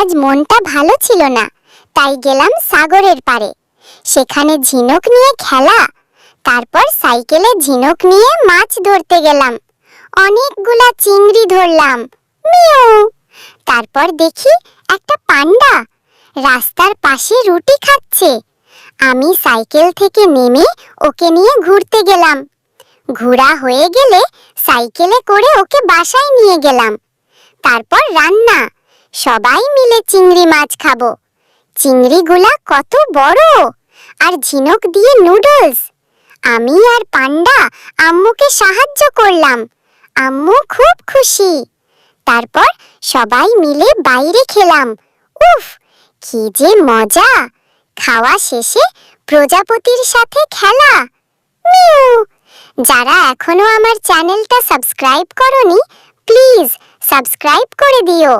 আজ মনটা ভালো ছিল না। তাই গেলাম সাগরের পারে সেখানে ঝিনুক নিয়ে খেলা। তারপর সাইকেলে ঝিনুক নিয়ে মাছ ধরতে গেলাম। অনেকগুলা চিংড়ি ধরলাম। মিউ! তারপর দেখি একটা পান্ডা। রাস্তার পাশে রুটি খাচ্ছে। আমি সাইকেল থেকে নেমে ওকে নিয়ে ঘুরতে গেলাম। ঘোরা হয়ে গেলে সাইকেলে করে ওকে বাসায় নিয়ে গেলাম। তারপর রান্না। সবাই মিলে চিংড়ি মাছ খাব। চিংড়িগুলা কত বড়! আর ঝিনুক দিয়ে নুডলস। আমি আর পান্ডা আম্মুকে সাহায্য করলাম। আম্মু খুব খুশি। তারপর সবাই মিলে বাইরে খেলাম। উফ, কি যে মজা! খাওয়া শেষে প্রজাপতির সাথে খেলা। মিউ! যারা এখনও আমার চ্যানেলটা সাবস্ক্রাইব করনি, প্লিজ সাবস্ক্রাইব করে দিও।